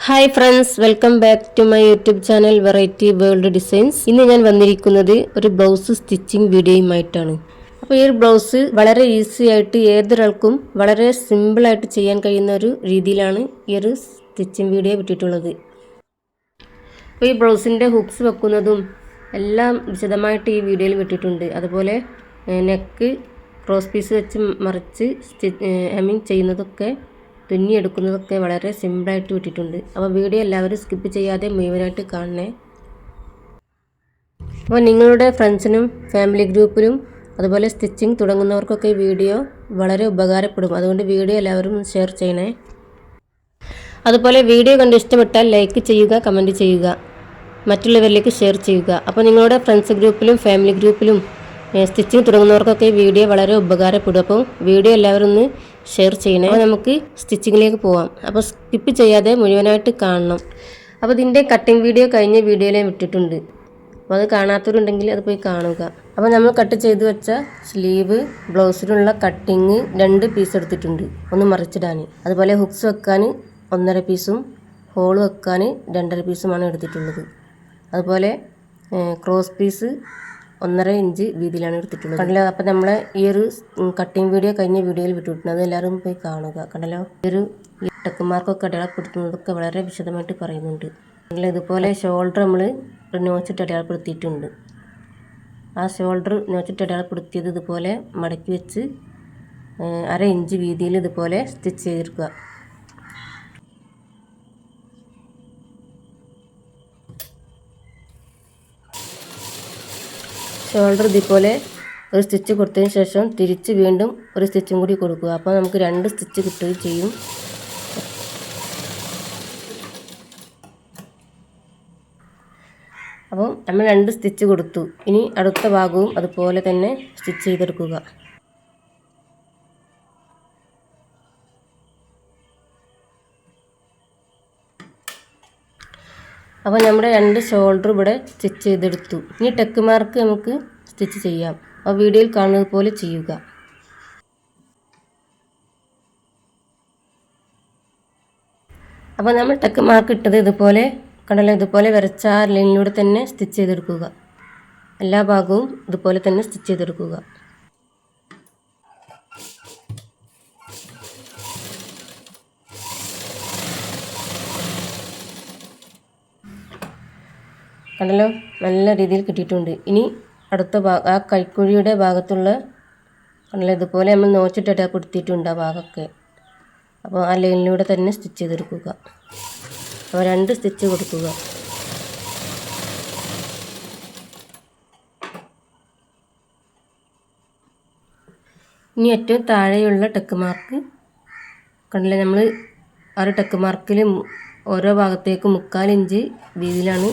Hi friends welcome back to my YouTube channel variety world designs ഇന്ന് ഞാൻ വന്നിരിക്കുന്നത് ഒരു ബ്ലൗസ് സ്റ്റിച്ചിങ് വീഡിയോയുമായിട്ടാണ് അപ്പോൾ ഈ ഒരു ബ്ലൗസ് വളരെ ഈസി ആയിട്ട് ഏതൊരാൾക്കും വളരെ സിമ്പിളായിട്ട് ചെയ്യാൻ കഴിയുന്ന ഒരു രീതിയിലാണ് ഈ ഒരു സ്റ്റിച്ചിങ് വീഡിയോ വിട്ടിട്ടുള്ളത്. അപ്പോൾ ഈ ബ്ലൗസിന്റെ ഹുക്സ് വെക്കുന്നതും എല്ലാം വിശദമായിട്ട് ഈ വീഡിയോയിൽ വിട്ടിട്ടുണ്ട്. അതുപോലെ നെക്ക് ക്രോസ് പീസ് വെച്ച് മറിച്ച് സ്റ്റി ഹെമ്മിങ് ചെയ്യുന്നതൊക്കെ തുന്നിയെടുക്കുന്നതൊക്കെ വളരെ സിമ്പിളായിട്ട് വിട്ടിട്ടുണ്ട്. അപ്പോൾ വീഡിയോ എല്ലാവരും സ്കിപ്പ് ചെയ്യാതെ മുഴുവനായിട്ട് കാണണേ. അപ്പോൾ നിങ്ങളുടെ ഫ്രണ്ട്സിനും ഫാമിലി ഗ്രൂപ്പിലും അതുപോലെ സ്റ്റിച്ചിങ് തുടങ്ങുന്നവർക്കൊക്കെ ഈ വീഡിയോ വളരെ ഉപകാരപ്പെടും. അതുകൊണ്ട് വീഡിയോ എല്ലാവരും ഷെയർ ചെയ്യണേ. അതുപോലെ വീഡിയോ കണ്ട് ഇഷ്ടപ്പെട്ടാൽ ലൈക്ക് ചെയ്യുക കമന്റ് ചെയ്യുക. മറ്റുള്ളവരിലേക്ക് ഷെയർ ചെയ്യുക. അപ്പോൾ നിങ്ങളുടെ ഫ്രണ്ട്സ് ഗ്രൂപ്പിലും ഫാമിലി ഗ്രൂപ്പിലും സ്റ്റിച്ചിങ് തുടങ്ങുന്നവർക്കൊക്കെ വീഡിയോ വളരെ ഉപകാരപ്പെടും. അപ്പോൾ വീഡിയോ എല്ലാവരും ഒന്ന് ഷെയർ ചെയ്യണേ. അപ്പോൾ നമുക്ക് സ്റ്റിച്ചിങ്ങിലേക്ക് പോവാം. അപ്പോൾ സ്കിപ്പ് ചെയ്യാതെ മുഴുവനായിട്ട് കാണണം. അപ്പോൾ ഇതിന്റെ കട്ടിങ് വീഡിയോ കഴിഞ്ഞ വീഡിയോയിലേ വിട്ടിട്ടുണ്ട് അപ്പോൾ അത് കാണാത്തവരുണ്ടെങ്കിൽ അത് പോയി കാണുക. അപ്പോൾ നമ്മൾ കട്ട് ചെയ്ത് വെച്ച സ്ലീവ് ബ്ലൗസിനുള്ള കട്ടിങ് രണ്ട് പീസ് എടുത്തിട്ടുണ്ട്. ഒന്ന് മറിച്ചിടാൻ. അതുപോലെ ഹുക്സ് വെക്കാൻ ഒന്നര പീസും ഹോൾ വെക്കാൻ രണ്ടര പീസുമാണ് എടുത്തിട്ടുള്ളത്. അതുപോലെ ക്രോസ് പീസ് ഒന്നര ഇഞ്ച് വീതിയിലാണ് എടുത്തിട്ടുള്ളത്. കണ്ടല്ലോ? അപ്പം നമ്മൾ ഈ ഒരു കട്ടിങ് വീഡിയോ കഴിഞ്ഞ വീഡിയോയിൽ വിട്ടിട്ടുണ്ട് എല്ലാവരും പോയി കാണുക. കണ്ടല്ലോ? ഈ ഒരു ഇട്ടക്കുമാർക്കൊക്കെ ടെക്കുമാർക്കൊക്കെ അടയാളപ്പെടുത്തുന്നതൊക്കെ വളരെ വിശദമായിട്ട് പറയുന്നുണ്ട്. കണ്ടല്ലോ? ഇതുപോലെ ഷോൾഡർ നമ്മൾ നോച്ചിട്ട് അടയാളപ്പെടുത്തിയിട്ടുണ്ട്. ആ ഷോൾഡർ നോച്ചിട്ട് അടയാളപ്പെടുത്തിയത് ഇതുപോലെ മടക്കി വെച്ച് അര ഇഞ്ച് വീതിയിൽ ഇതുപോലെ സ്റ്റിച്ച് ചെയ്തെടുക്കുക ഷോൾഡർ ഇതുപോലെ ഒരു സ്റ്റിച്ച് കൊടുത്തതിന് ശേഷം തിരിച്ച് വീണ്ടും ഒരു സ്റ്റിച്ചും കൂടി കൊടുക്കുക. അപ്പോൾ നമുക്ക് രണ്ട് സ്റ്റിച്ച് കിട്ടുകയും ചെയ്യും. അപ്പം നമ്മൾ രണ്ട് സ്റ്റിച്ച് കൊടുത്തു. ഇനി അടുത്ത ഭാഗവും അതുപോലെ തന്നെ സ്റ്റിച്ച് ചെയ്തെടുക്കുക. അപ്പോൾ നമ്മുടെ രണ്ട് ഷോൾഡർ ഇവിടെ സ്റ്റിച്ച് ചെയ്തെടുത്തു. ഇനി ടെക്ക് മാർക്ക് നമുക്ക് സ്റ്റിച്ച് ചെയ്യാം. അപ്പോൾ വീഡിയോയിൽ കാണുന്നത് പോലെ ചെയ്യുക. അപ്പോൾ നമ്മൾ ടെക്ക് മാർക്ക് ഇട്ടത് ഇതുപോലെ കണ്ടല്ലോ ഇതുപോലെ വരച്ച ആ ലൈനിലൂടെ തന്നെ സ്റ്റിച്ച് ചെയ്തെടുക്കുക. എല്ലാ ഭാഗവും ഇതുപോലെ തന്നെ സ്റ്റിച്ച് ചെയ്തെടുക്കുക. കണ്ടല്ലോ നല്ല രീതിയിൽ കിട്ടിയിട്ടുണ്ട്. ഇനി അടുത്ത ഭാഗം ആ കൈക്കുഴിയുടെ ഭാഗത്തുള്ള കണ്ടല്ലോ ഇതുപോലെ നമ്മൾ നോച്ചിട്ട് കൊടുത്തിട്ടുണ്ട് ആ ഭാഗമൊക്കെ. അപ്പോൾ ആ ലൈനിലൂടെ തന്നെ സ്റ്റിച്ച് ചെയ്തെടുക്കുക. അപ്പോൾ രണ്ട് സ്റ്റിച്ച് കൊടുക്കുക. ഇനി ഏറ്റവും താഴെയുള്ള ടെക്ക് മാർക്ക് കണ്ടില്ലേ നമ്മൾ ആ ഒരു ടെക്ക് മാർക്കിൽ ഓരോ ഭാഗത്തേക്ക് മുക്കാൽ ഇഞ്ച് വീതിയിലാണ്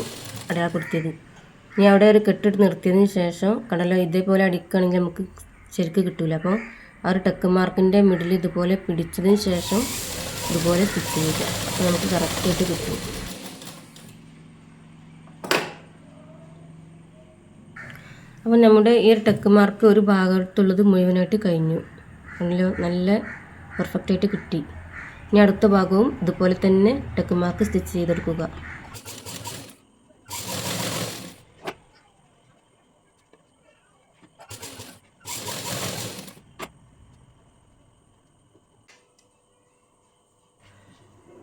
അടയാളപ്പെടുത്തിയത്. ഇനി അവിടെ ഒരു കെട്ടിട്ട് നിർത്തിയതിന് ശേഷം കടല ഇതേപോലെ അടിക്കുകയാണെങ്കിൽ നമുക്ക് ശരിക്ക് കിട്ടില്ല അപ്പോൾ ആ ഒരു ടെക്ക് മാർക്കിന്റെ മിഡിൽ ഇതുപോലെ പിടിച്ചതിന് ശേഷം ഇതുപോലെ സ്റ്റിച്ച് ചെയ്യുക അപ്പോൾ നമുക്ക് കറക്റ്റായിട്ട് കിട്ടും. അപ്പോൾ നമ്മുടെ ഈ ഒരു ടെക്ക് മാർക്ക് ഒരു ഭാഗത്തുള്ളത് മുഴുവനായിട്ട് കഴിഞ്ഞു. നല്ല നല്ല പെർഫെക്റ്റായിട്ട് കിട്ടി. ഇനി അടുത്ത ഭാഗവും ഇതുപോലെ തന്നെ ടെക്ക് മാർക്ക് സ്റ്റിച്ച് ചെയ്തെടുക്കുക.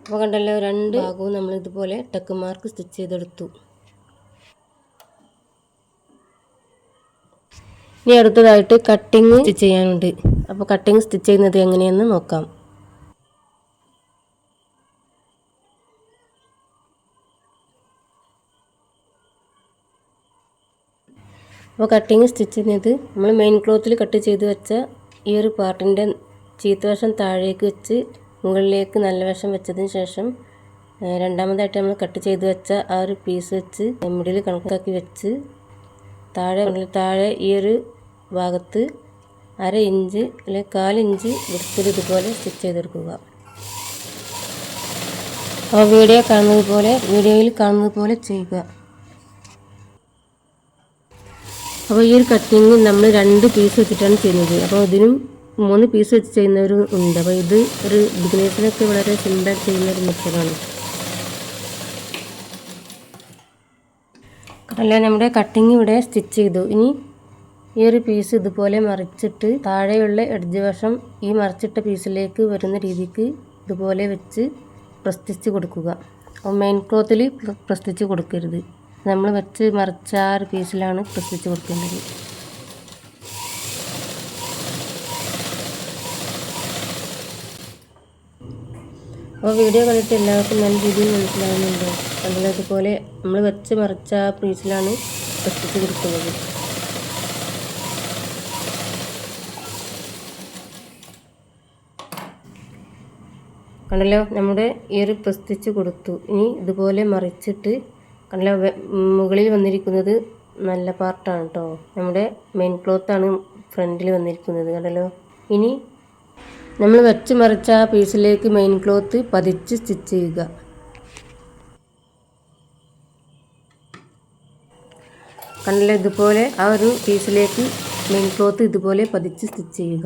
അപ്പോൾ കണ്ടല്ലോ രണ്ട് ഭാഗവും നമ്മൾ ഇതുപോലെ ടക്ക് മാർക്ക് സ്റ്റിച്ച് ചെയ്തെടുത്തു. ഇനി അടുത്തതായിട്ട് കട്ടിങ് സ്റ്റിച്ച് ചെയ്യാനുണ്ട്. അപ്പോൾ കട്ടിങ് സ്റ്റിച്ച് ചെയ്യുന്നത് എങ്ങനെയെന്ന് നോക്കാം. അപ്പോൾ കട്ടിങ് സ്റ്റിച്ച് ചെയ്യുന്നത് നമ്മൾ മെയിൻ ക്ലോത്തിൽ കട്ട് ചെയ്ത് വെച്ച ഈ ഒരു പാർട്ടിന്റെ ചീത്തവശം താഴേക്ക് വെച്ച് മുകളിലേക്ക് നല്ല വശം വെച്ചതിന് ശേഷം രണ്ടാമതായിട്ട് നമ്മൾ കട്ട് ചെയ്ത് വെച്ച ആ ഒരു പീസ് വെച്ച് മിഡിൽ കണക്കാക്കി വെച്ച് താഴെ താഴെ ഈ ഒരു ഭാഗത്ത് അര ഇഞ്ച് അല്ലെങ്കിൽ കാലിഞ്ച് വൃത്തിൽ ഇതുപോലെ സ്റ്റിച്ച് ചെയ്തെടുക്കുക. അപ്പോൾ വീഡിയോ കാണുന്നത് പോലെ വീഡിയോയിൽ കാണുന്നത് പോലെ ചെയ്യുക. അപ്പോൾ ഈ ഒരു കട്ടിങ് നമ്മൾ രണ്ട് പീസ് വെച്ചിട്ടാണ് ചെയ്യുന്നത്. അപ്പോൾ ഇതിനും മൂന്ന് പീസ് വെച്ച് ചെയ്യുന്നവരും ഉണ്ട്. അപ്പോൾ ഇത് ഒരു ബിഗിനേഴ്സിനൊക്കെ വളരെ സിമ്പിൾ ചെയ്യുന്ന ഒരു മെത്തേഡാണ്. അല്ല നമ്മുടെ കട്ടിങ് ഇവിടെ സ്റ്റിച്ച് ചെയ്തു. ഇനി ഈ ഒരു പീസ് ഇതുപോലെ മറിച്ചിട്ട് താഴെയുള്ള എഡ്ജ് വശം ഈ മറിച്ചിട്ട പീസിലേക്ക് വരുന്ന രീതിക്ക് ഇതുപോലെ വെച്ച് പ്രസ്തിച്ച് കൊടുക്കുക. അപ്പോൾ മെയിൻ ക്ലോത്തിൽ പ്രസ്തിച്ച് കൊടുക്കരുത്. നമ്മൾ വെച്ച് മറിച്ച ആ ഒരു പീസിലാണ് പ്രസ്തിച്ച് കൊടുക്കേണ്ടത്. അപ്പോൾ വീഡിയോ കണ്ടിട്ട് എല്ലാവർക്കും നല്ല രീതിയിൽ മനസ്സിലാവുന്നുണ്ട്. അതുപോലെ ഇതുപോലെ നമ്മൾ വെച്ച് മറിച്ച ആ പീസിലാണ് വെച്ചിട്ട് കൊടുക്കുന്നത്. കണ്ടല്ലോ നമ്മുടെ ഈ ഒരു പ്രസ്തിച്ച് കൊടുത്തു. ഇനി ഇതുപോലെ മറിച്ചിട്ട് കണ്ടല്ലോ മുകളിൽ വന്നിരിക്കുന്നത് നല്ല പാർട്ടാണ് കേട്ടോ നമ്മുടെ മെയിൻ ക്ലോത്താണ് ഫ്രണ്ടിൽ വന്നിരിക്കുന്നത്. കണ്ടല്ലോ? ഇനി നമ്മൾ വെച്ച് മറിച്ച ആ പീസിലേക്ക് മെയിൻ ക്ലോത്ത് പതിച്ച് സ്റ്റിച്ച് ചെയ്യുക. കണ്ടല്ലോ? ഇതുപോലെ ആ ഒരു പീസിലേക്ക് മെയിൻ ക്ലോത്ത് ഇതുപോലെ പതിച്ച് സ്റ്റിച്ച് ചെയ്യുക.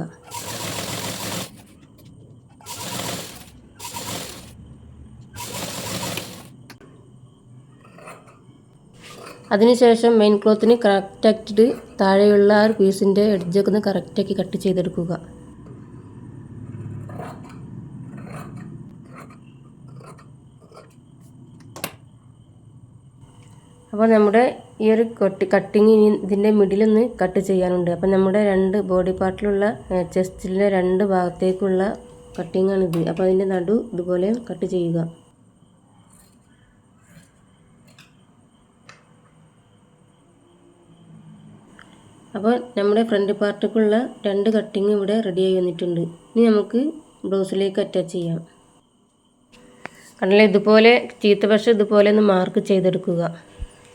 അതിനുശേഷം മെയിൻ ക്ലോത്തിന് കറക്റ്റാക്കിയിട്ട് താഴെയുള്ള ആ ഒരു പീസിന്റെ എഡ്ജൊക്കെ ഒന്ന് കറക്റ്റാക്കി കട്ട് ചെയ്തെടുക്കുക. അപ്പോൾ നമ്മുടെ ഈ ഒരു കൊട്ടി കട്ടിങ് ഇതിന്റെ മിഡിലൊന്ന് കട്ട് ചെയ്യാനുണ്ട്. അപ്പോൾ നമ്മുടെ രണ്ട് ബോഡി പാർട്ടിലുള്ള ചെസ്റ്റിലെ രണ്ട് ഭാഗത്തേക്കുള്ള കട്ടിങ്ങാണിത് അപ്പോൾ അതിന്റെ നടു ഇതുപോലെ കട്ട് ചെയ്യുക. അപ്പോൾ നമ്മുടെ ഫ്രണ്ട് പാർട്ടിക്കുള്ള രണ്ട് കട്ടിങ് ഇവിടെ റെഡിയായി വന്നിട്ടുണ്ട്. ഇനി നമുക്ക് ബ്ലൗസിലേക്ക് അറ്റാച്ച് ചെയ്യാം. കണ്ടല്ലേ ഇതുപോലെ ചീത്തപക്ഷം ഇതുപോലെ ഒന്ന് മാർക്ക് ചെയ്തെടുക്കുക.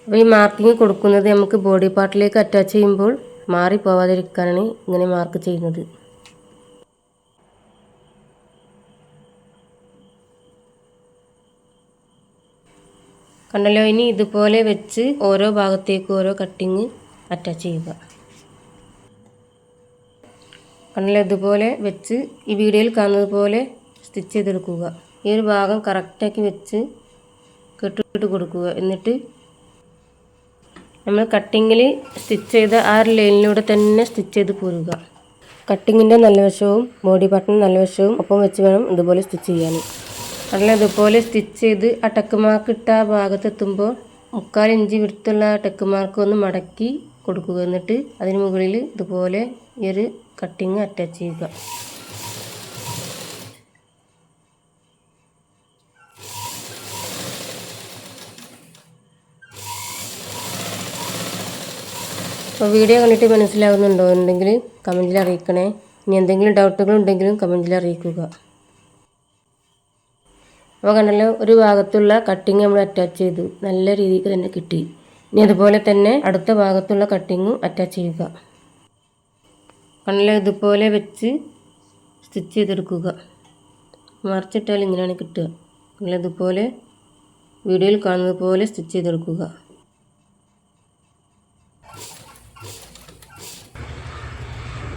അപ്പോൾ ഈ മാർക്കിങ് കൊടുക്കുന്നത് നമുക്ക് ബോഡി പാർട്ടിലേക്ക് അറ്റാച്ച് ചെയ്യുമ്പോൾ മാറി പോവാതിരിക്കാനാണ് ഇങ്ങനെ മാർക്ക് ചെയ്യുന്നത്. കണ്ടല്ലോ ഇനി ഇതുപോലെ വെച്ച് ഓരോ ഭാഗത്തേക്കും ഓരോ കട്ടിങ് അറ്റാച്ച് ചെയ്യുക. കണ്ടല്ലോ ഇതുപോലെ വെച്ച് ഈ വീഡിയോയിൽ കാണുന്നത് പോലെ സ്റ്റിച്ച് ചെയ്തെടുക്കുക. ഈ ഒരു ഭാഗം കറക്റ്റാക്കി വെച്ച് കെട്ടിട്ട് കൊടുക്കുക. എന്നിട്ട് നമ്മൾ കട്ടിങ്ങിൽ സ്റ്റിച്ച് ചെയ്ത ആ ഒരു ലൈനിലൂടെ തന്നെ സ്റ്റിച്ച് ചെയ്ത് പോരുക. കട്ടിങ്ങിന്റെ നല്ല വശവും ബോഡി പാർട്ടിന്റെ നല്ല വശവും ഒപ്പം വെച്ച് വേണം ഇതുപോലെ സ്റ്റിച്ച് ചെയ്യാൻ. അല്ല ഇതുപോലെ സ്റ്റിച്ച് ചെയ്ത് ആ ടെക്ക് മാർക്ക് ഇട്ട ആ ഭാഗത്തെത്തുമ്പോൾ മുക്കാൽ ഇഞ്ച് വിടുത്തുള്ള ടെക്ക് മാർക്ക് ഒന്ന് മടക്കി കൊടുക്കുക. എന്നിട്ട് അതിന് മുകളിൽ ഇതുപോലെ ഈ ഒരു കട്ടിങ് അറ്റാച്ച് ചെയ്യുക. അപ്പോൾ വീഡിയോ കണ്ടിട്ട് മനസ്സിലാകുന്നുണ്ടോ ഉണ്ടെങ്കിൽ കമന്റിൽ അറിയിക്കണേ. ഇനി എന്തെങ്കിലും ഡൗട്ടുകൾ ഉണ്ടെങ്കിലും കമന്റിൽ അറിയിക്കുക. അപ്പോൾ കണ്ടല്ലോ ഒരു ഭാഗത്തുള്ള കട്ടിങ് നമ്മൾ അറ്റാച്ച് ചെയ്തു. നല്ല രീതിക്ക് തന്നെ കിട്ടി. ഇനി അതുപോലെ തന്നെ അടുത്ത ഭാഗത്തുള്ള കട്ടിങ്ങും അറ്റാച്ച് ചെയ്യുക. കണ്ടല്ലോ ഇതുപോലെ വെച്ച് സ്റ്റിച്ച് ചെയ്തെടുക്കുക. മറിച്ചിട്ടാൽ ഇങ്ങനെയാണ് കിട്ടുക. കണ്ടല്ലോ ഇതുപോലെ വീഡിയോയിൽ കാണുന്നത് പോലെ സ്റ്റിച്ച് ചെയ്തെടുക്കുക.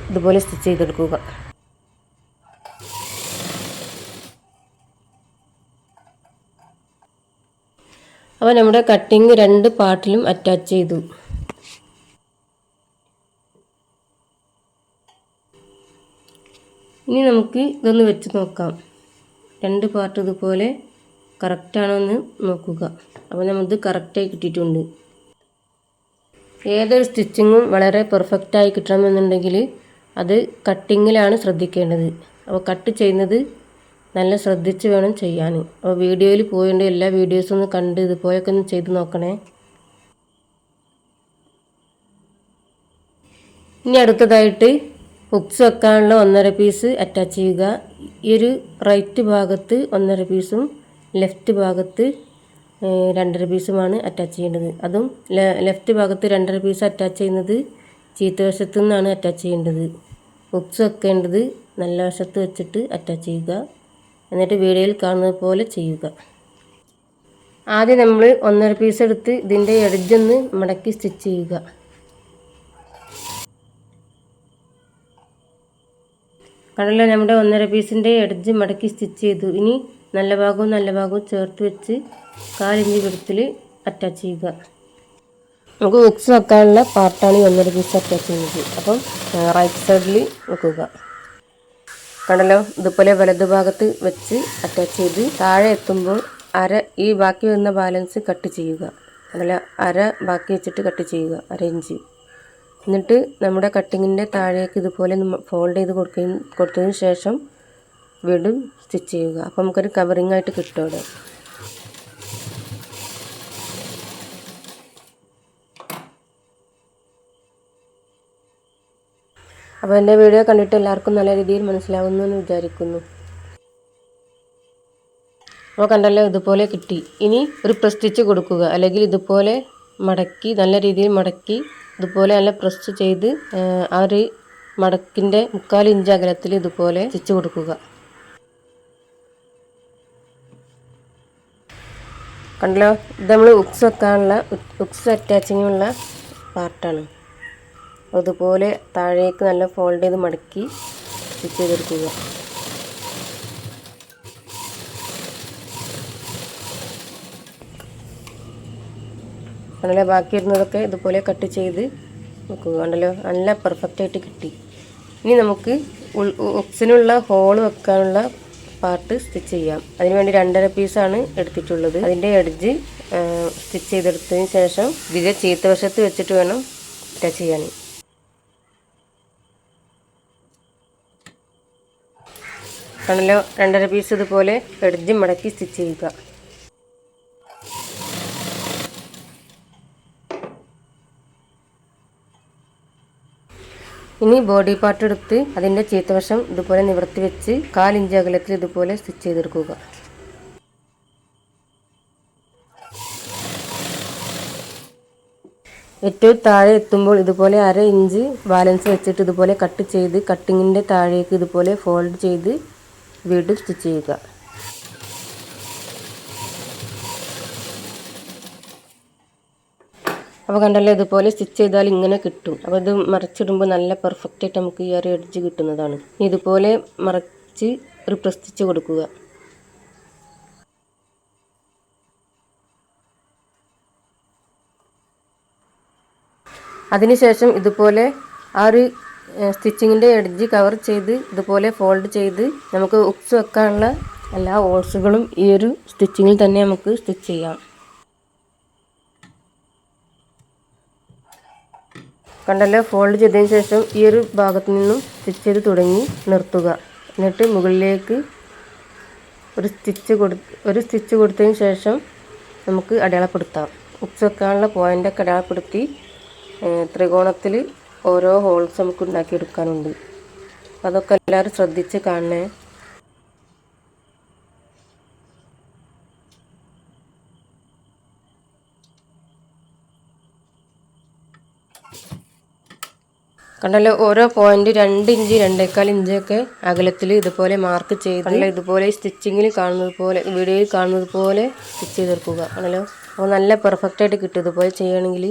ഇതുപോലെ സ്റ്റിച്ച് ചെയ്തെടുക്കുക. അപ്പോൾ നമ്മുടെ കട്ടിങ് രണ്ട് പാർട്ടിലും അറ്റാച്ച് ചെയ്തു. ഇനി നമുക്ക് ഇതൊന്ന് വെച്ച് നോക്കാം. രണ്ട് പാർട്ട് ഇതുപോലെ കറക്റ്റാണോ എന്ന് നോക്കുക. അപ്പോൾ നമ്മളിത് കറക്റ്റായി കിട്ടിയിട്ടുണ്ട്. ഏതൊരു സ്റ്റിച്ചിങ്ങും വളരെ പെർഫെക്റ്റായി കിട്ടണമെന്നുണ്ടെങ്കിൽ അത് കട്ടിങ്ങിലാണ് ശ്രദ്ധിക്കേണ്ടത്. അപ്പോൾ കട്ട് ചെയ്യുന്നത് നല്ല ശ്രദ്ധിച്ച് വേണം ചെയ്യാൻ. അപ്പോൾ വീഡിയോയിൽ പോയിട്ട് എല്ലാ വീഡിയോസും ഒന്ന് കണ്ട് ഇതുപോലെയൊക്കെ ഒന്ന് ചെയ്ത് നോക്കണേ. ഇനി അടുത്തതായിട്ട് ഹുക്സ് വെക്കാനുള്ള ഒന്നര പീസ് അറ്റാച്ച് ചെയ്യുക. ഈ ഒരു റൈറ്റ് ഭാഗത്ത് ഒന്നര പീസും ലെഫ്റ്റ് ഭാഗത്ത് രണ്ടര പീസുമാണ് അറ്റാച്ച് ചെയ്യേണ്ടത്. അതും ലെഫ്റ്റ് ഭാഗത്ത് രണ്ടര പീസ് അറ്റാച്ച് ചെയ്യുന്നത് ചീത്തവശത്തു നിന്നാണ് അറ്റാച്ച് ചെയ്യേണ്ടത്. ഹുക്സ് വെക്കേണ്ടത് നല്ല വശത്ത് വെച്ചിട്ട് അറ്റാച്ച് ചെയ്യുക. എന്നിട്ട് വീഡിയോയിൽ കാണുന്നത് പോലെ ചെയ്യുക. ആദ്യം നമ്മൾ ഒന്നര പീസ് എടുത്ത് ഇതിന്റെ എഡ്ജൊന്ന് മടക്കി സ്റ്റിച്ച് ചെയ്യുക. കണ്ടല്ലോ നമ്മുടെ ഒന്നര പീസിന്റെ എഡ്ജ് മടക്കി സ്റ്റിച്ച് ചെയ്തു. ഇനി നല്ല ഭാഗവും നല്ല ഭാഗവും ചേർത്ത് വെച്ച് കാലിഞ്ചി വിടത്തിൽ അറ്റാച്ച് ചെയ്യുക. നമുക്ക് ബുക്സ് വെക്കാനുള്ള പാർട്ടാണ് ഈ ഒന്നര പീസ് അറ്റാച്ച് ചെയ്യുന്നത് അപ്പം റൈറ്റ് സൈഡിൽ വെക്കുക കണ്ടല്ലോ ഇതുപോലെ വലതു ഭാഗത്ത് വെച്ച് അറ്റാച്ച് ചെയ്ത് താഴെ എത്തുമ്പോൾ അര ഈ ബാക്കി വരുന്ന ബാലൻസ് കട്ട് ചെയ്യുക. കണ്ടല്ലോ അര ബാക്കി വെച്ചിട്ട് കട്ട് ചെയ്യുക അര ഇഞ്ച്. എന്നിട്ട് നമ്മുടെ കട്ടിങ്ങിന്റെ താഴേക്ക് ഇതുപോലെ ഫോൾഡ് ചെയ്ത് കൊടുക്കുകയും കൊടുത്തതിന് ശേഷം വീണ്ടും സ്റ്റിച്ച് ചെയ്യുക. അപ്പോൾ നമുക്കൊരു കവറിങ് ആയിട്ട് കിട്ടും അവിടെ. അപ്പോൾ എന്റെ വീഡിയോ കണ്ടിട്ട് എല്ലാവർക്കും നല്ല രീതിയിൽ മനസ്സിലാവുന്നു എന്ന് വിചാരിക്കുന്നു. അപ്പോൾ കണ്ടല്ലോ ഇതുപോലെ കിട്ടി. ഇനി ഒരു പ്രസ്റ്റിച്ച് കൊടുക്കുക. അല്ലെങ്കിൽ ഇതുപോലെ മടക്കി നല്ല രീതിയിൽ മടക്കി ഇതുപോലെ നല്ല പ്രസ് ചെയ്ത് ആ ഒരു മടക്കിന്റെ മുക്കാൽ ഇഞ്ച് അകലത്തിൽ ഇതുപോലെ സ്റ്റിച്ച് കൊടുക്കുക. കണ്ടല്ലോ ഇത് നമ്മൾ ഉക്സ് വെക്കാനുള്ള ഉക്സ് അറ്റാച്ചിങ്ങുള്ള പാർട്ടാണ് അതുപോലെ താഴേക്ക് നല്ല ഫോൾഡ് ചെയ്ത് മടക്കി സ്റ്റിച്ച് ചെയ്തെടുക്കുക. അങ്ങനെ ബാക്കി ഇരുന്നതൊക്കെ ഇതുപോലെ കട്ട് ചെയ്ത് നോക്കുക കണ്ടല്ലോ? നല്ല പെർഫെക്റ്റ് ആയിട്ട് കിട്ടി. ഇനി നമുക്ക് ഒക്സിനുള്ള ഹോൾ വെക്കാനുള്ള പാർട്ട് സ്റ്റിച്ച് ചെയ്യാം. അതിനുവേണ്ടി രണ്ടര പീസാണ് എടുത്തിട്ടുള്ളത്. അതിന്റെ എഡ്ജ് സ്റ്റിച്ച് ചെയ്തെടുത്തതിന് ശേഷം ഇതിന്റെ ചീത്ത വശത്ത് വെച്ചിട്ട് വേണം ടച്ച് ചെയ്യാൻ. ആണല്ലോ രണ്ടര പീസ് ഇതുപോലെ എഡ്ജ് മടക്കി സ്റ്റിച്ച് ചെയ്യുക. ഇനി ബോഡി പാർട്ട് എടുത്ത് അതിന്റെ ചീത്തവശം ഇതുപോലെ നിവർത്തി വെച്ച് കാലിഞ്ച് അകലത്തിൽ ഇതുപോലെ സ്റ്റിച്ച് ചെയ്തെടുക്കുക. ഏറ്റവും താഴെ എത്തുമ്പോൾ ഇതുപോലെ അര ഇഞ്ച് ബാലൻസ് വെച്ചിട്ട് ഇതുപോലെ കട്ട് ചെയ്ത് കട്ടിങ്ങിന്റെ താഴേക്ക് ഇതുപോലെ ഫോൾഡ് ചെയ്ത് വീണ്ടും സ്റ്റിച്ച് ചെയ്യുക. അപ്പോൾ കണ്ടല്ലോ ഇതുപോലെ സ്റ്റിച്ച് ചെയ്താൽ ഇങ്ങനെ കിട്ടും. അപ്പോൾ ഇത് മറച്ചിടുമ്പോൾ നല്ല പെർഫെക്റ്റ് ആയിട്ട് നമുക്ക് ഈ ഒരു എഡ്ജ് കിട്ടുന്നതാണ്. ഇതുപോലെ മറച്ച് ഒരു പ്രസ്റ്റിച്ച് കൊടുക്കുക. അതിനുശേഷം ഇതുപോലെ ആ ഒരു സ്റ്റിച്ചിങ്ങിന്റെ എഡ്ജ് കവർ ചെയ്ത് ഇതുപോലെ ഫോൾഡ് ചെയ്ത് നമുക്ക് ഉക്സ് വെക്കാനുള്ള എല്ലാ ഓൾസുകളും ഈ ഒരു സ്റ്റിച്ചിങ്ങിൽ തന്നെ നമുക്ക് സ്റ്റിച്ച് ചെയ്യാം. കണ്ടല്ലോ ഫോൾഡ് ചെയ്തതിന് ശേഷം ഈ ഒരു ഭാഗത്തു നിന്നും സ്റ്റിച്ച് ചെയ്ത് തുടങ്ങി നിർത്തുക. എന്നിട്ട് മുകളിലേക്ക് ഒരു സ്റ്റിച്ച് കൊടു ഒരു സ്റ്റിച്ച് കൊടുത്തതിന് ശേഷം നമുക്ക് അടയാളപ്പെടുത്താം. ഉക്സ് വെക്കാനുള്ള പോയിന്റൊക്കെ അടയാളപ്പെടുത്തി ത്രികോണത്തിൽ ഓരോ ഹോൾസ് നമുക്ക് ഉണ്ടാക്കിയെടുക്കാനുണ്ട് അതൊക്കെ എല്ലാവരും ശ്രദ്ധിച്ച് കാണണേ. കണ്ടല്ലോ ഓരോ പോയിന്റ് രണ്ട് ഇഞ്ച് രണ്ടേക്കാൽ ഇഞ്ചൊക്കെ അകലത്തിൽ ഇതുപോലെ മാർക്ക് ചെയ്ത് ഇതുപോലെ സ്റ്റിച്ചിങ്ങിൽ കാണുന്നത് പോലെ വീഡിയോയിൽ കാണുന്നത് പോലെ സ്റ്റിച്ച് ചെയ്തെടുക്കുക. ആണല്ലോ അപ്പോൾ നല്ല പെർഫെക്റ്റ് ആയിട്ട് കിട്ടും ഇതുപോലെ ചെയ്യണമെങ്കിൽ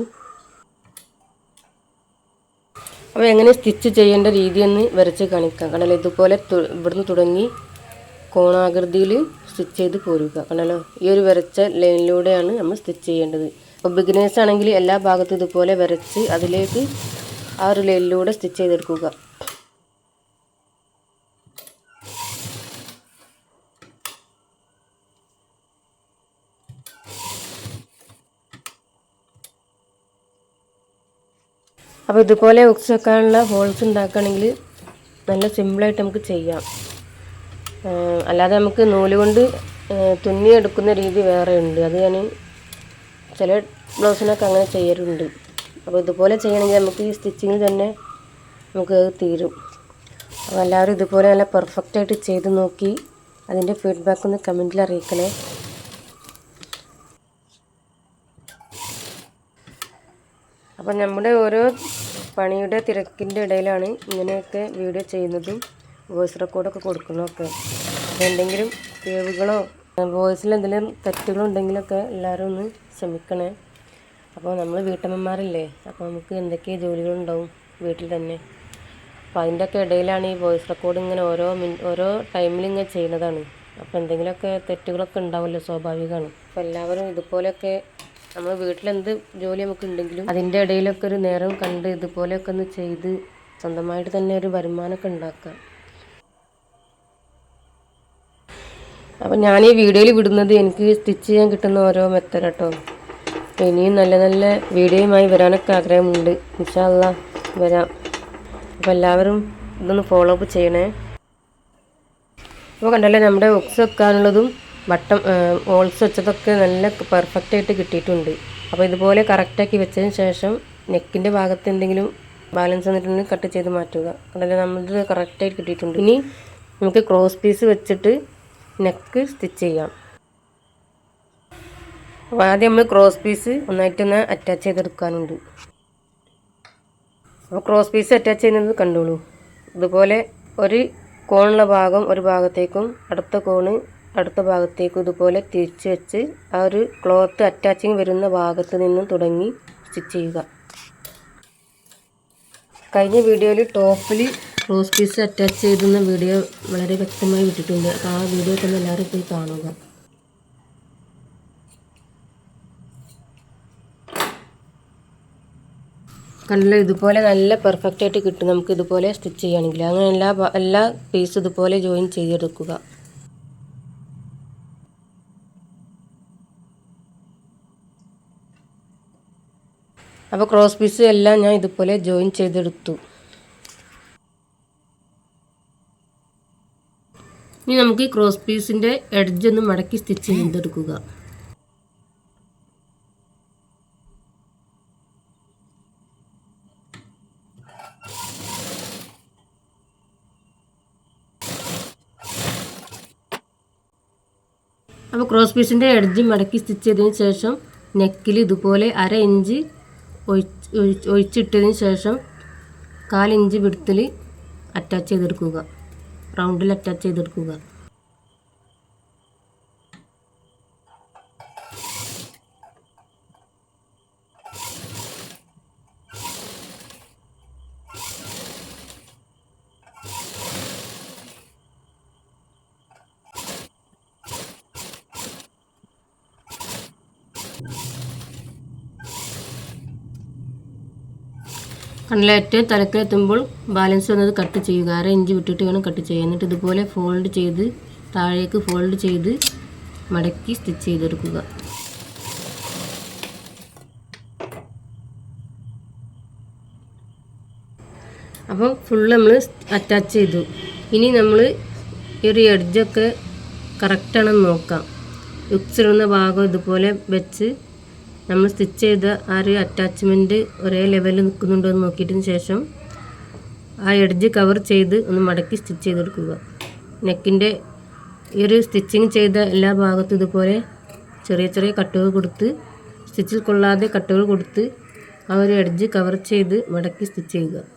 അപ്പോൾ എങ്ങനെ സ്റ്റിച്ച് ചെയ്യേണ്ട രീതി എന്ന് വരച്ച് കാണിക്കാം. കണ്ടല്ലോ ഇതുപോലെ ഇവിടുന്ന് തുടങ്ങി കോണാകൃതിയിൽ സ്റ്റിച്ച് ചെയ്ത് പോരുക. കണ്ടല്ലോ ഈ ഒരു വരച്ച ലൈനിലൂടെയാണ് നമ്മൾ സ്റ്റിച്ച് ചെയ്യേണ്ടത്. അപ്പോൾ ബിഗിനേഴ്സ് ആണെങ്കിൽ എല്ലാ ഭാഗത്തും ഇതുപോലെ വരച്ച് അതിലേക്ക് ആ ഒരു ലൈനിലൂടെ സ്റ്റിച്ച് ചെയ്തെടുക്കുക. അപ്പോൾ ഇതുപോലെ ഉക്സ് വെക്കാനുള്ള ഹോൾസ് ഉണ്ടാക്കുകയാണെങ്കിൽ നല്ല സിമ്പിളായിട്ട് നമുക്ക് ചെയ്യാം. അല്ലാതെ നമുക്ക് നൂൽ കൊണ്ട് തുന്നി എടുക്കുന്ന രീതി വേറെ ഉണ്ട്. അത് ഞാൻ ചില ബ്ലൗസിനൊക്കെ അങ്ങനെ ചെയ്യാറുണ്ട് അപ്പോൾ ഇതുപോലെ ചെയ്യണമെങ്കിൽ നമുക്ക് ഈ സ്റ്റിച്ചിങ് തന്നെ നമുക്ക് തീരും. അപ്പോൾ എല്ലാവരും ഇതുപോലെ നല്ല പെർഫെക്റ്റായിട്ട് ചെയ്ത് നോക്കി അതിന്റെ ഫീഡ്ബാക്ക് ഒന്ന് കമന്റിൽ അറിയിക്കണേ. അപ്പം നമ്മുടെ ഓരോ പണിയുടെ തിരക്കിന്റെ ഇടയിലാണ് ഇങ്ങനെയൊക്കെ വീഡിയോ ചെയ്യുന്നതും വോയിസ് റെക്കോർഡൊക്കെ കൊടുക്കുന്നതൊക്കെ. എന്തെങ്കിലും കേവുകളോ വോയിസിൽ എന്തെങ്കിലും തെറ്റുകളോ ഉണ്ടെങ്കിലൊക്കെ എല്ലാവരും ഒന്ന് ക്ഷമിക്കണേ. അപ്പോൾ നമ്മൾ വീട്ടമ്മമാരല്ലേ അപ്പോൾ നമുക്ക് എന്തൊക്കെ ജോലികളുണ്ടാവും വീട്ടിൽ തന്നെ. അപ്പോൾ അതിന്റെയൊക്കെ ഇടയിലാണ് ഈ വോയിസ് റെക്കോർഡ് ഇങ്ങനെ ഓരോ മിൻ ഓരോ ടൈമിൽ ഇങ്ങനെ ചെയ്യുന്നതാണ്. അപ്പോൾ എന്തെങ്കിലുമൊക്കെ തെറ്റുകളൊക്കെ ഉണ്ടാവുമല്ലോ സ്വാഭാവികമാണ്. അപ്പോൾ എല്ലാവരും ഇതുപോലെയൊക്കെ നമ്മൾ വീട്ടിലെന്ത് ജോലി നമുക്ക് ഉണ്ടെങ്കിലും അതിന്റെ ഇടയിലൊക്കെ ഒരു നേരം കണ്ട് ഇതുപോലെയൊക്കെ ഒന്ന് ചെയ്ത് സ്വന്തമായിട്ട് തന്നെ ഒരു വരുമാനമൊക്കെ ഉണ്ടാക്കാം അപ്പം ഞാൻ ഈ വീഡിയോയിൽ വിടുന്നത് എനിക്ക് സ്റ്റിച്ച് ചെയ്യാൻ കിട്ടുന്ന ഓരോ മെത്തഡ് കേട്ടോ ഇനിയും നല്ല നല്ല വീഡിയോയുമായി വരാനൊക്കെ ആഗ്രഹമുണ്ട്. ഇൻഷാല്ല വരാം. അപ്പോൾ എല്ലാവരും ഇതൊന്ന് ഫോളോ അപ്പ് ചെയ്യണേ. അപ്പോൾ കണ്ടല്ലേ നമ്മുടെ ഒക്സ് വെക്കാനുള്ളതും ബട്ടൺ ഹോൾസ് വെച്ചതൊക്കെ നല്ല പെർഫെക്റ്റ് ആയിട്ട് കിട്ടിയിട്ടുണ്ട്. അപ്പോൾ ഇതുപോലെ കറക്റ്റാക്കി വെച്ചതിന് ശേഷം നെക്കിന്റെ ഭാഗത്ത് എന്തെങ്കിലും ബാലൻസ് വന്നിട്ടുണ്ടെങ്കിൽ കട്ട് ചെയ്ത് മാറ്റുക. കണ്ടല്ലേ നമ്മളിത് കറക്റ്റായിട്ട് കിട്ടിയിട്ടുണ്ട്. ഇനി നമുക്ക് ക്രോസ് പീസ് വെച്ചിട്ട് നെക്ക് സ്റ്റിച്ച് ചെയ്യാം. അപ്പോൾ ആദ്യം നമ്മൾ ക്രോസ് പീസ് ഒന്നായിട്ടൊന്ന് അറ്റാച്ച് ചെയ്തെടുക്കാനുണ്ട്. അപ്പോൾ ക്രോസ് പീസ് അറ്റാച്ച് ചെയ്യുന്നത് കണ്ടോളൂ. ഇതുപോലെ ഒരു കോണുള്ള ഭാഗം ഒരു ഭാഗത്തേക്കും അടുത്ത കോണ് അടുത്ത ഭാഗത്തേക്ക് ഇതുപോലെ തിരിച്ച് വെച്ച് ആ ഒരു ക്ലോത്ത് അറ്റാച്ചിങ് വരുന്ന ഭാഗത്ത് നിന്നും തുടങ്ങി സ്റ്റിച്ച് ചെയ്യുക. കഴിഞ്ഞ വീഡിയോയിൽ ടോപ്പിൽ ക്രോസ് പീസ് അറ്റാച്ച് ചെയ്തുന്ന വീഡിയോ വളരെ വ്യക്തമായി വിട്ടിട്ടുണ്ട്. അപ്പോൾ ആ വീഡിയോ തന്നെ എല്ലാവരും പോയി കാണുക. കണ്ടില്ല? ഇതുപോലെ നല്ല പെർഫെക്റ്റ് ആയിട്ട് കിട്ടും. നമുക്ക് ഇതുപോലെ സ്റ്റിച്ച് ചെയ്യുകയാണെങ്കിൽ. അങ്ങനെ എല്ലാ എല്ലാ പീസും ഇതുപോലെ ജോയിൻ ചെയ്തെടുക്കുക. അപ്പോൾ ക്രോസ് പീസ് എല്ലാം ഞാൻ ഇതുപോലെ ജോയിൻ ചെയ്തെടുത്തു. ഇനി നമുക്ക് ഈ ക്രോസ് പീസിന്റെ എഡ്ജ് ഒന്ന് മടക്കി സ്റ്റിച്ച് ചെയ്തെടുക്കുക അപ്പോൾ ക്രോസ് പീസിന്റെ എഡ്ജ് മടക്കി സ്റ്റിച്ച് ചെയ്തതിന് ശേഷം നെക്കിൽ ഇതുപോലെ അര ഇഞ്ച് ഒഴിച്ച് ഒഴിച്ചിട്ടതിന് ശേഷം കാലിഞ്ച് വിടുത്തിൽ അറ്റാച്ച് ചെയ്തെടുക്കുക. റൗണ്ടിൽ അറ്റാച്ച് ചെയ്തെടുക്കുക. കണ്ണിലെ ഏറ്റവും തലക്കിലെത്തുമ്പോൾ ബാലൻസ് വന്നത് കട്ട് ചെയ്യുക. അര ഇഞ്ച് വിട്ടിട്ട് വേണം കട്ട് ചെയ്യാൻ. എന്നിട്ട് ഇതുപോലെ ഫോൾഡ് ചെയ്ത് താഴേക്ക് ഫോൾഡ് ചെയ്ത് മടക്കി സ്റ്റിച്ച് ചെയ്തെടുക്കുക. അപ്പോൾ ഫുള്ള് നമ്മൾ അറ്റാച്ച് ചെയ്തു. ഇനി നമ്മൾ ഈ ഒരു എഡ്ജൊക്കെ കറക്റ്റാണെന്ന് നോക്കാം. യുക്സിടുന്ന ഭാഗം ഇതുപോലെ വെച്ച് നമ്മൾ സ്റ്റിച്ച് ചെയ്ത ആ ഒരു അറ്റാച്ച്മെന്റ് ഒരേ ലെവലിൽ നിൽക്കുന്നുണ്ടോ എന്ന് നോക്കിയതിന് ശേഷം ആ എഡ്ജ് കവർ ചെയ്ത് ഒന്ന് മടക്കി സ്റ്റിച്ച് ചെയ്ത് കൊടുക്കുക. നെക്കിന്റെ ഈ ഒരു സ്റ്റിച്ചിങ് ചെയ്ത എല്ലാ ഭാഗത്തും ഇതുപോലെ ചെറിയ ചെറിയ കട്ടുകൾ കൊടുത്ത് സ്റ്റിച്ചിൽ കൊള്ളാതെ കട്ടുകൾ കൊടുത്ത് ആ ഒരു എഡ്ജ് കവർ ചെയ്ത് മടക്കി സ്റ്റിച്ച് ചെയ്യുക.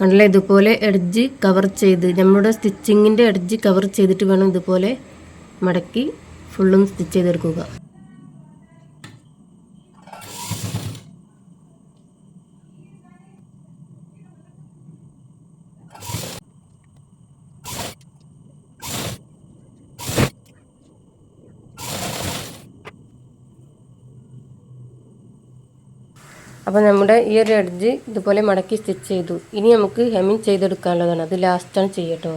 കണ്ടില്ല? ഇതുപോലെ എഡ്ജ് കവർ ചെയ്ത് നമ്മുടെ സ്റ്റിച്ചിങ്ങിന്റെ എഡ്ജ് കവർ ചെയ്തിട്ട് വേണം ഇതുപോലെ മടക്കി ഫുള്ളും സ്റ്റിച്ച് ചെയ്തെടുക്കുക. അപ്പോൾ നമ്മുടെ ഈ ഒരു എഡ്ജ് ഇതുപോലെ മടക്കി സ്റ്റിച്ച് ചെയ്തു. ഇനി നമുക്ക് ഹെമ്മിങ് ചെയ്തെടുക്കാനുള്ളതാണ്. അത് ലാസ്റ്റാണ് ചെയ്യട്ടോ.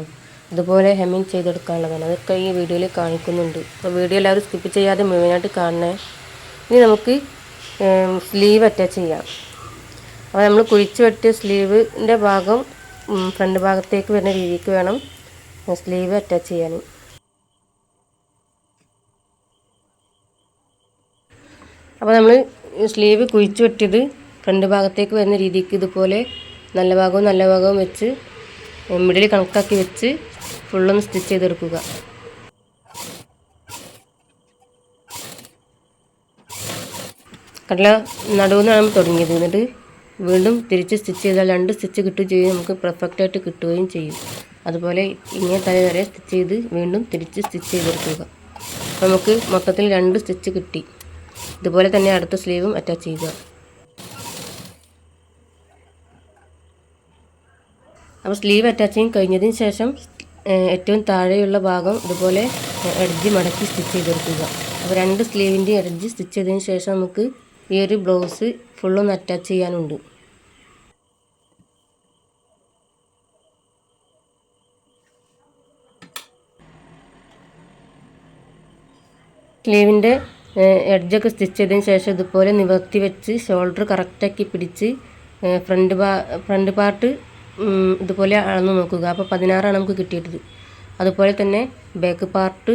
ഇതുപോലെ ഹെമ്മിങ് ചെയ്തെടുക്കാനുള്ളതാണ്. അതൊക്കെ ഈ വീഡിയോയിൽ കാണിക്കുന്നുണ്ട്. അപ്പോൾ വീഡിയോ എല്ലാവരും സ്കിപ്പ് ചെയ്യാതെ മുഴുവനായിട്ട് കാണണേ. ഇനി നമുക്ക് സ്ലീവ് അറ്റാച്ച് ചെയ്യാം. അപ്പോൾ നമ്മൾ കുഴിച്ച് വെട്ടിയ സ്ലീവിന്റെ ഭാഗം ഫ്രണ്ട് ഭാഗത്തേക്ക് വരുന്ന രീതിക്ക് വേണം സ്ലീവ് അറ്റാച്ച് ചെയ്യാൻ. അപ്പോൾ നമ്മൾ സ്ലീവ് കുഴിച്ച് വെട്ടിയത് ഫ്രണ്ട് ഭാഗത്തേക്ക് വരുന്ന രീതിക്ക് ഇതുപോലെ നല്ല ഭാഗവും നല്ല ഭാഗവും വെച്ച് മിഡിൽ കണക്കാക്കി വെച്ച് ഫുള്ളൊന്ന് സ്റ്റിച്ച് ചെയ്തെടുക്കുക. കടല നടുവെന്നാണ് തുടങ്ങിയത്. എന്നിട്ട് വീണ്ടും തിരിച്ച് സ്റ്റിച്ച് ചെയ്താൽ രണ്ട് സ്റ്റിച്ച് കിട്ടുകയും ചെയ്യും. നമുക്ക് പെർഫെക്റ്റായിട്ട് കിട്ടുകയും ചെയ്യും. അതുപോലെ ഇങ്ങനെ തല വരെ സ്റ്റിച്ച് ചെയ്ത് വീണ്ടും തിരിച്ച് സ്റ്റിച്ച് ചെയ്തെടുക്കുക. നമുക്ക് മൊത്തത്തിൽ രണ്ട് സ്റ്റിച്ച് കിട്ടി. ഇതുപോലെ തന്നെ അടുത്ത സ്ലീവും അറ്റാച്ച് ചെയ്യുക. അപ്പോൾ സ്ലീവ് അറ്റാച്ചിങ് കഴിഞ്ഞതിന് ശേഷം ഏറ്റവും താഴെയുള്ള ഭാഗം ഇതുപോലെ എഡ്ജ് മടക്കി സ്റ്റിച്ച് ചെയ്തെടുക്കുക അപ്പോൾ രണ്ട് സ്ലീവിന്റെ എഡ്ജ് സ്റ്റിച്ച് ചെയ്തതിന് ശേഷം നമുക്ക് ഈ ഒരു ബ്ലൗസ് ഫുള്ളൊന്ന് അറ്റാച്ച് ചെയ്യാനുണ്ട്. സ്ലീവിന്റെ എഡ്ജൊക്കെ സ്റ്റിച്ച് ചെയ്തതിന് ശേഷം ഇതുപോലെ നിവർത്തി വെച്ച് ഷോൾഡർ കറക്റ്റാക്കി പിടിച്ച് ഫ്രണ്ട് ഫ്രണ്ട് പാർട്ട് ഇതുപോലെ അളന്ന് നോക്കുക. അപ്പോൾ പതിനാറാണ് നമുക്ക് കിട്ടിയിട്ടത്. അതുപോലെ തന്നെ ബാക്ക് പാർട്ട്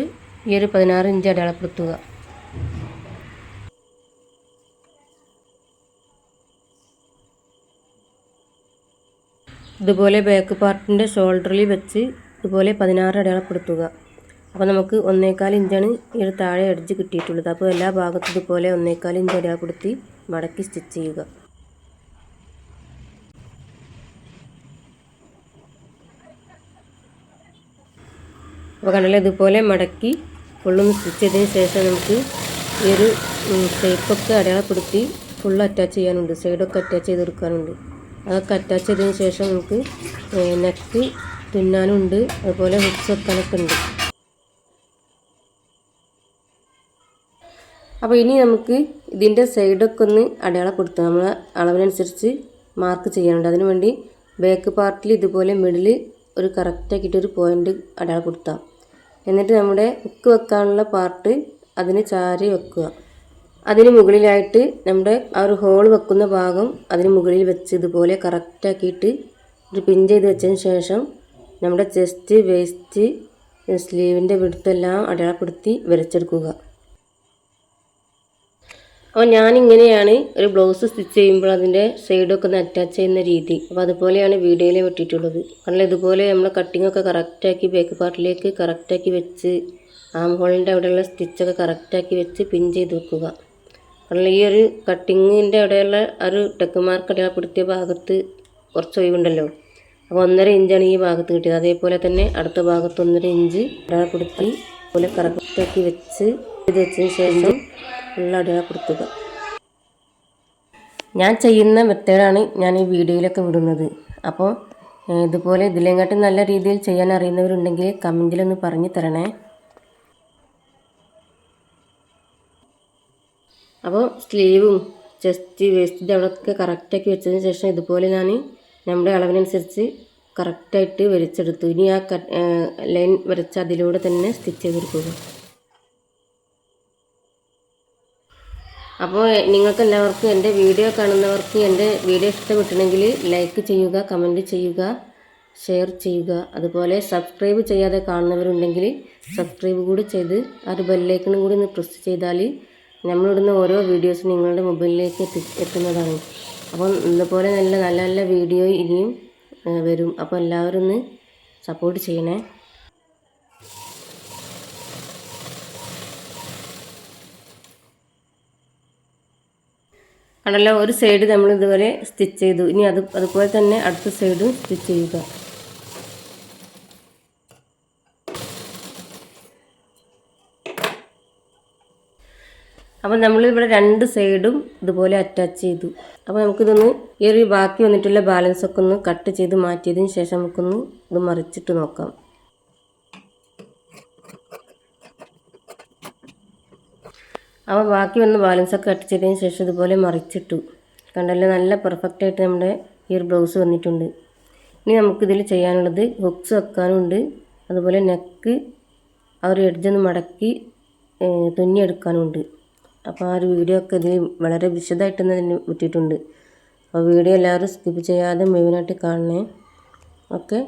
ഈ ഒരു പതിനാറ് ഇഞ്ച് അടയാളപ്പെടുത്തുക. ഇതുപോലെ ബാക്ക് പാർട്ടിന്റെ ഷോൾഡറിൽ വെച്ച് ഇതുപോലെ പതിനാറ് അടയാളപ്പെടുത്തുക. അപ്പോൾ നമുക്ക് ഒന്നേക്കാൽ ഇഞ്ചാണ് ഈ ഒരു താഴെ അടിച്ച് കിട്ടിയിട്ടുള്ളത്. അപ്പോൾ എല്ലാ ഭാഗത്തും ഇതുപോലെ ഒന്നേക്കാൽ ഇഞ്ച് അടയാളപ്പെടുത്തി മടക്കി സ്റ്റിച്ച് ചെയ്യുക. അപ്പോൾ കണ്ടല്ലോ ഇതുപോലെ മടക്കി ഫുള്ളൊന്ന് സ്റ്റിച്ച് ചെയ്തതിന് ശേഷം നമുക്ക് ഈ ഒരു ഷേപ്പൊക്കെ അടയാളപ്പെടുത്തി ഫുൾ അറ്റാച്ച് ചെയ്യാനുണ്ട്. സൈഡൊക്കെ അറ്റാച്ച് ചെയ്ത് കൊടുക്കാനുണ്ട് അതൊക്കെ അറ്റാച്ച് ചെയ്തതിന് ശേഷം നമുക്ക് നെക്ക് തുന്നാനുണ്ട്. അതുപോലെ ഹുക്സ് വെക്കാനൊക്കെ ഉണ്ട്. അപ്പോൾ ഇനി നമുക്ക് ഇതിന്റെ സൈഡൊക്കെ ഒന്ന് അടയാളപ്പെടുത്താം. നമ്മൾ അളവിനനുസരിച്ച് മാർക്ക് ചെയ്യാനുണ്ട്. അതിനു വേണ്ടി ബാക്ക് പാർട്ടിൽ ഇതുപോലെ മിഡിൽ ഒരു കറക്റ്റാക്കിയിട്ട് ഒരു പോയിന്റ് അടയാളപ്പെടുത്താം എന്നിട്ട് നമ്മുടെ ഉക്ക് വെക്കാനുള്ള പാർട്ട് അതിന് ചാരി വെക്കുക. അതിന് മുകളിലായിട്ട് നമ്മുടെ ആ ഒരു ഹോൾ വെക്കുന്ന ഭാഗം അതിന് മുകളിൽ വെച്ച് ഇതുപോലെ കറക്റ്റാക്കിയിട്ട് ഒരു പിൻ ചെയ്ത് വെച്ചതിന് ശേഷം നമ്മുടെ ചെസ്റ്റ് വേസ്റ്റ് സ്ലീവിന്റെ വിടുത്തെല്ലാം അടയാളപ്പെടുത്തി വരച്ചെടുക്കുക. അപ്പോൾ ഞാനിങ്ങനെയാണ് ഒരു ബ്ലൗസ് സ്റ്റിച്ച് ചെയ്യുമ്പോൾ അതിന്റെ സൈഡൊക്കെ ഒന്ന് അറ്റാച്ച് ചെയ്യുന്ന രീതി. അപ്പോൾ അതുപോലെയാണ് വീഡിയോയിൽ വെട്ടിയിട്ടുള്ളത്. കാരണം ഇതുപോലെ നമ്മൾ കട്ടിങ്ങൊക്കെ കറക്റ്റാക്കി ബേക്ക് പാർട്ടിലേക്ക് കറക്റ്റാക്കി വെച്ച് ആം ഹോളിന്റെ അവിടെയുള്ള സ്റ്റിച്ചൊക്കെ കറക്റ്റാക്കി വെച്ച് പിൻ ചെയ്ത് വെക്കുക. കാരണം ഈ ഒരു കട്ടിങ്ങിന്റെ അവിടെയുള്ള ഒരു ടെക്ക് മാർക്ക് അടയാളപ്പെടുത്തിയ ഭാഗത്ത് കുറച്ച് ഒഴിവുണ്ടല്ലോ. അപ്പോൾ ഒന്നര ഇഞ്ചാണ് ഈ ഭാഗത്ത് കിട്ടിയത്. അതേപോലെ തന്നെ അടുത്ത ഭാഗത്ത് ഒന്നര ഇഞ്ച് അടയാളപ്പെടുത്തി അതുപോലെ കറക്റ്റാക്കി വെച്ച് ഇത് വെച്ചതിന് ശേഷം ഫുൾ കൊടുത്തത്. ഞാൻ ചെയ്യുന്ന മെത്തേഡാണ് ഞാൻ ഈ വീഡിയോയിലൊക്കെ വിടുന്നത്. അപ്പോൾ ഇതുപോലെ ഇതിലെങ്ങാട്ടും നല്ല രീതിയിൽ ചെയ്യാൻ അറിയുന്നവരുണ്ടെങ്കിൽ കമന്റിലൊന്ന് പറഞ്ഞു തരണേ. അപ്പോൾ സ്ലീവും ചെസ്റ്റ് വേസ്റ്റിന്റെ അവിടെയൊക്കെ കറക്റ്റാക്കി വെച്ചതിന് ശേഷം ഇതുപോലെ ഞാൻ നമ്മുടെ അളവിനനുസരിച്ച് കറക്റ്റായിട്ട് വരച്ചെടുത്തു. ഇനി ആ ലൈൻ വരച്ച അതിലൂടെ തന്നെ സ്റ്റിച്ച് ചെയ്തെടുക്കുക അപ്പോൾ നിങ്ങൾക്ക് എല്ലാവർക്കും എന്റെ വീഡിയോ കാണുന്നവർക്ക് എന്റെ വീഡിയോ ഇഷ്ടപ്പെട്ടിട്ടുണ്ടെങ്കിൽ ലൈക്ക് ചെയ്യുക കമന്റ് ചെയ്യുക ഷെയർ ചെയ്യുക. അതുപോലെ സബ്സ്ക്രൈബ് ചെയ്യാതെ കാണുന്നവരുണ്ടെങ്കിൽ സബ്സ്ക്രൈബ് കൂടി ചെയ്ത് ആ ഒരു ബെല്ലൈക്കണും കൂടി ഒന്ന് പ്രസ് ചെയ്താൽ നമ്മളിടുന്ന ഓരോ വീഡിയോസും നിങ്ങളുടെ മൊബൈലിലേക്ക് എത്തി എത്തുന്നതാണ്. അപ്പം ഇതുപോലെ നല്ല നല്ല നല്ല വീഡിയോ ഇനിയും വരും. അപ്പോൾ എല്ലാവരും ഒന്ന് സപ്പോർട്ട് ചെയ്യണേ. കണ്ടല്ലോ ഒരു സൈഡ് നമ്മൾ ഇതുവരെ സ്റ്റിച്ച് ചെയ്തു. ഇനി അത് അതുപോലെ തന്നെ അടുത്ത സൈഡും സ്റ്റിച്ച് ചെയ്യുക. അപ്പോൾ നമ്മളിവിടെ രണ്ട് സൈഡും ഇതുപോലെ അറ്റാച്ച് ചെയ്തു. അപ്പോൾ നമുക്കിതൊന്ന് ഈ ഒരു ബാക്കി വന്നിട്ടുള്ള ബാലൻസ് ഒക്കെ ഒന്ന് കട്ട് ചെയ്ത് മാറ്റിയതിന് ശേഷം നമുക്കൊന്ന് ഇത് മറിച്ചിട്ട് നോക്കാം. അപ്പോൾ ബാക്കി വന്ന് ബാലൻസൊക്കെ അടിച്ചതിന് ശേഷം ഇതുപോലെ മറിച്ചിട്ടു. കണ്ടല്ലോ? നല്ല പെർഫെക്റ്റ് ആയിട്ട് നമ്മുടെ ഈ ഒരു ബ്ലൗസ് വന്നിട്ടുണ്ട്. ഇനി നമുക്കിതിൽ ചെയ്യാനുള്ളത് ഹുക്സ് വെക്കാനുണ്ട്. അതുപോലെ നെക്ക് ആ ഒരു എഡ്ജൊന്ന് മടക്കി തുന്നിയെടുക്കാനുമുണ്ട് അപ്പോൾ ആ ഒരു വീഡിയോ ഒക്കെ ഇതിൽ വളരെ വിശദമായിട്ട് തന്നെ വിട്ടിട്ടുണ്ട് അപ്പോൾ വീഡിയോ എല്ലാവരും സ്കിപ്പ് ചെയ്യാതെ മുഴുവനായിട്ട് കാണണേ. ഓക്കെ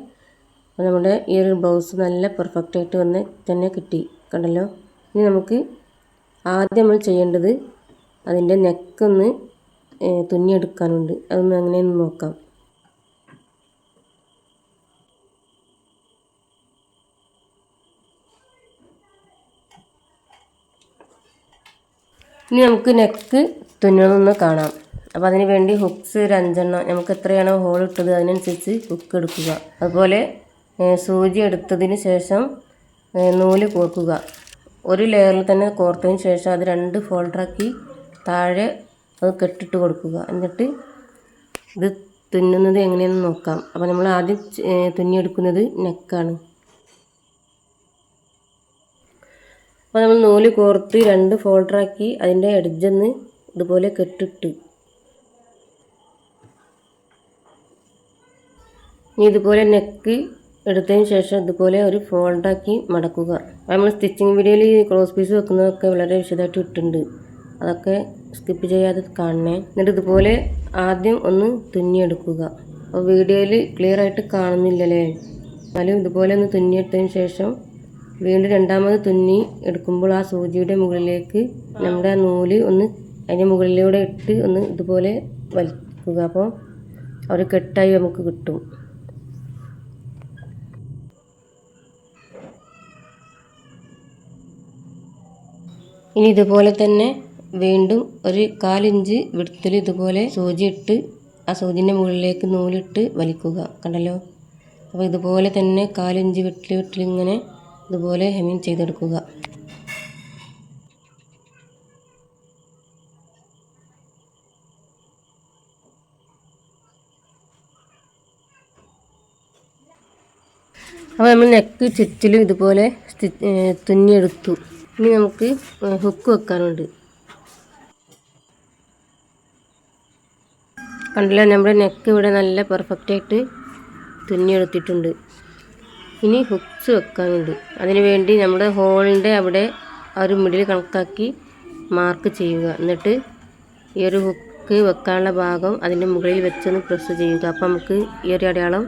അപ്പോൾ നമ്മുടെ ഈ ഒരു ബ്ലൗസ് നല്ല പെർഫെക്റ്റ് ആയിട്ട് വന്ന് തന്നെ കിട്ടി. കണ്ടല്ലോ? ഇനി നമുക്ക് ആദ്യം നമ്മൾ ചെയ്യേണ്ടത് അതിന്റെ നെക്കൊന്ന് തുന്നിയെടുക്കാനുണ്ട്. അതൊന്ന് അങ്ങനെയൊന്ന് നോക്കാം. ഇനി നമുക്ക് നെക്ക് തുന്നണമെന്ന് കാണാം. അപ്പോൾ അതിന് വേണ്ടി ഹുക്സ് ഒരു അഞ്ചെണ്ണം. നമുക്ക് എത്രയാണോ ഹോൾ ഇട്ടത് അതിനനുസരിച്ച് ഹുക്ക് എടുക്കുക. അതുപോലെ സൂചി എടുത്തതിന് ശേഷം നൂൽ കോർക്കുക. ഒരു ലെയറിൽ തന്നെ കോർത്തതിന് ശേഷം അത് രണ്ട് ഫോൾഡറാക്കി താഴെ അത് കെട്ടിട്ട് കൊടുക്കുക. എന്നിട്ട് ഇത് തുന്നുന്നത് എങ്ങനെയെന്ന് നോക്കാം. അപ്പോൾ നമ്മൾ ആദ്യം തുന്നിയെടുക്കുന്നത് നെക്കാണ് അപ്പോൾ നമ്മൾ നൂൽ കോർത്ത് രണ്ട് ഫോൾഡറാക്കി അതിന്റെ എഡ്ജെന്ന് ഇതുപോലെ കെട്ടിട്ട്. ഇനി ഇതുപോലെ നെക്ക് എടുത്തതിന് ശേഷം ഇതുപോലെ ഒരു ഫോൾഡാക്കി മടക്കുക. നമ്മൾ സ്റ്റിച്ചിങ് വീഡിയോയിൽ ഈ ക്രോസ് പീസ് വെക്കുന്നതൊക്കെ വളരെ വിശദമായിട്ട് ഇട്ടുണ്ട് അതൊക്കെ സ്കിപ്പ് ചെയ്യാതെ കാണണേ. എന്നിട്ട് ഇതുപോലെ ആദ്യം ഒന്ന് തുന്നിയെടുക്കുക. അപ്പോൾ വീഡിയോയിൽ ക്ലിയർ ആയിട്ട് കാണുന്നില്ലല്ലേ? എന്നാലും ഇതുപോലെ ഒന്ന് തുന്നിയെടുത്തതിന് ശേഷം വീണ്ടും രണ്ടാമത് തുന്നി എടുക്കുമ്പോൾ ആ സൂചിയുടെ മുകളിലേക്ക് നമ്മുടെ നൂൽ ഒന്ന് അതിന്റെ മുകളിലൂടെ ഇട്ട് ഒന്ന് ഇതുപോലെ വലിക്കുക. അപ്പോൾ ഒരു കെട്ടായി നമുക്ക് കിട്ടും. ഇനി ഇതുപോലെ തന്നെ വീണ്ടും ഒരു കാലിഞ്ച് വിടുത്തിൽ ഇതുപോലെ സൂചി ഇട്ട് ആ സൂചിന്റെ മുകളിലേക്ക് നൂലിട്ട് വലിക്കുക. കണ്ടല്ലോ? അപ്പോൾ ഇതുപോലെ തന്നെ കാലിഞ്ച് വിട്ടിൽ ഇങ്ങനെ ഇതുപോലെ ഹെമിൻ ചെയ്തെടുക്കുക. അപ്പോൾ നമ്മൾ നെക്ക് ചുറ്റിലും ഇതുപോലെ തുന്നിയെടുത്തു. ഇനി നമുക്ക് ഹുക്ക് വെക്കാനുണ്ട്. കണ്ടില്ല നമ്മുടെ നെക്ക് ഇവിടെ നല്ല പെർഫെക്റ്റ് ആയിട്ട് തുന്നിയെടുത്തിട്ടുണ്ട്. ഇനി ഹുക്സ് വെക്കാനുണ്ട്. അതിന് വേണ്ടി നമ്മുടെ ഹോളിന്റെ അവിടെ ആ ഒരു മിഡിൽ കണക്കാക്കി മാർക്ക് ചെയ്യുക. എന്നിട്ട് ഈ ഒരു ഹുക്ക് വെക്കാനുള്ള ഭാഗം അതിന്റെ മുകളിൽ വെച്ചൊന്ന് പ്രസ് ചെയ്യുക. അപ്പോൾ നമുക്ക് ഈ ഒരു അടയാളം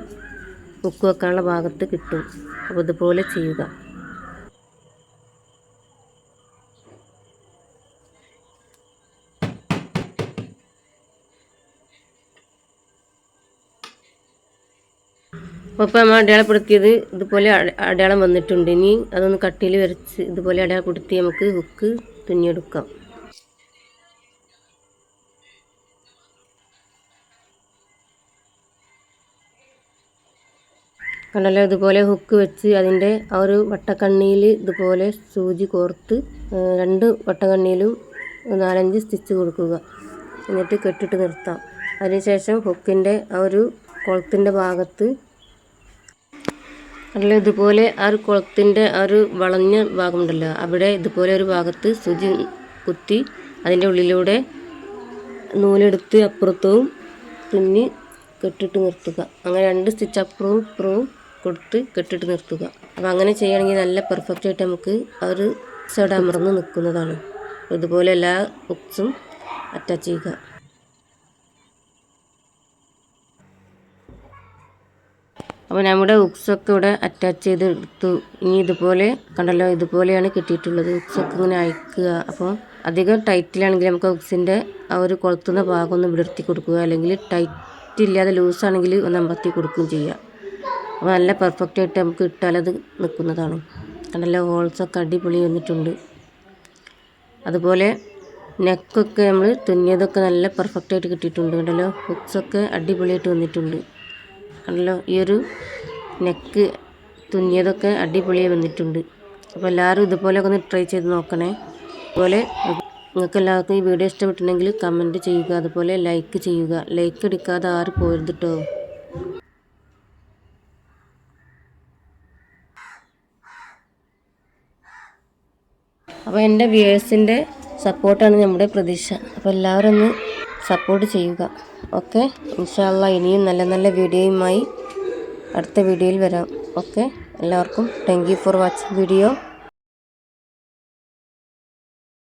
ഹുക്ക് വെക്കാനുള്ള ഭാഗത്ത് കിട്ടും. അപ്പോൾ ഇതുപോലെ ചെയ്യുക. അപ്പോൾ നമ്മൾ അടയാളപ്പെടുത്തിയത് ഇതുപോലെ അടയാളം വന്നിട്ടുണ്ട്. ഇനി അതൊന്ന് കട്ടിയിൽ വരച്ച് ഇതുപോലെ അടയാളപ്പെടുത്തി നമുക്ക് ഹുക്ക് തുന്നിയെടുക്കാം. കണ്ടല്ലോ ഇതുപോലെ ഹുക്ക് വെച്ച് അതിന്റെ ആ ഒരു വട്ടക്കണ്ണിയിൽ ഇതുപോലെ സൂചി കോർത്ത് രണ്ട് വട്ടക്കണ്ണിയിലും നാലഞ്ച് സ്റ്റിച്ച് കൊടുക്കുക. എന്നിട്ട് കെട്ടിട്ട് നിർത്താം. അതിനുശേഷം ഹുക്കിന്റെ ആ ഒരു കുളത്തിന്റെ ഭാഗത്ത് അല്ല ഇതുപോലെ ആ ഒരു കുളത്തിന്റെ ആ ഒരു വളഞ്ഞ ഭാഗമുണ്ടല്ലോ. അവിടെ ഇതുപോലെ ഒരു ഭാഗത്ത് സുചി കുത്തി അതിന്റെ ഉള്ളിലൂടെ നൂലെടുത്ത് അപ്പുറത്തും തുന്നി കെട്ടിട്ട് നിർത്തുക. അങ്ങനെ രണ്ട് സ്റ്റിച്ച് അപ്പുറവും ഇപ്പുറവും കൊടുത്ത് കെട്ടിട്ട് നിർത്തുക. അപ്പോൾ അങ്ങനെ ചെയ്യുകയാണെങ്കിൽ നല്ല പെർഫെക്റ്റ് ആയിട്ട് നമുക്ക് ആ ഒരു സൈഡ് അമർന്ന് നിൽക്കുന്നതാണ്. ഇതുപോലെ എല്ലാ ബുക്സും അറ്റാച്ച് ചെയ്യുക. അപ്പോൾ നമ്മുടെ ഉക്സൊക്കെ ഇവിടെ അറ്റാച്ച് ചെയ്ത് എടുത്തു. ഇനി ഇതുപോലെ കണ്ടല്ലോ ഇതുപോലെയാണ് കിട്ടിയിട്ടുള്ളത്. ഉക്സൊക്കെ ഇങ്ങനെ അയക്കുക. അപ്പോൾ അധികം ടൈറ്റിലാണെങ്കിൽ നമുക്ക് ഉക്സിന്റെ ആ ഒരു കൊളുത്തുന്ന ഭാഗം ഒന്ന് വിടർത്തി കൊടുക്കുക. അല്ലെങ്കിൽ ടൈറ്റ് ഇല്ലാതെ ലൂസാണെങ്കിൽ ഒന്ന് അമ്പത്തി കൊടുക്കുകയും ചെയ്യുക അപ്പോൾ നല്ല പെർഫെക്റ്റ് ആയിട്ട് നമുക്ക് ഇട്ടാലത് നിൽക്കുന്നതാണ്. കണ്ടല്ലോ ഹോൾസൊക്കെ അടിപൊളി വന്നിട്ടുണ്ട്. അതുപോലെ നെക്കൊക്കെ നമ്മൾ തുന്നിയതൊക്കെ നല്ല പെർഫെക്റ്റ് ആയിട്ട് കിട്ടിയിട്ടുണ്ട്. കണ്ടല്ലോ ഹുക്സൊക്കെ അടിപൊളിയായിട്ട് വന്നിട്ടുണ്ട്. കണ്ടല്ലോ ഈ ഒരു നെക്ക് തുന്നിയതൊക്കെ അടിപൊളിയായി വന്നിട്ടുണ്ട്. അപ്പോൾ എല്ലാവരും ഇതുപോലെയൊക്കെ ഒന്ന് ട്രൈ ചെയ്ത് നോക്കണേ. അതുപോലെ നിങ്ങൾക്ക് എല്ലാവർക്കും ഈ വീഡിയോ ഇഷ്ടപ്പെട്ടിട്ടുണ്ടെങ്കിൽ കമന്റ് ചെയ്യുക അതുപോലെ ലൈക്ക് ചെയ്യുക. ലൈക്ക് എടുക്കാതെ ആരും പോരുത് കേട്ടോ അപ്പോൾ എന്റെ വ്യൂവേഴ്സിന്റെ സപ്പോർട്ടാണ് നമ്മുടെ പ്രതീക്ഷ. അപ്പോൾ എല്ലാവരും ഒന്ന് സപ്പോർട്ട് ചെയ്യുക. ഓക്കെ. ഇൻഷാല്ല ഇനിയും നല്ല നല്ല വീഡിയോയുമായി അടുത്ത വീഡിയോയിൽ വരാം. ഓക്കെ. എല്ലാവർക്കും thank you for watching video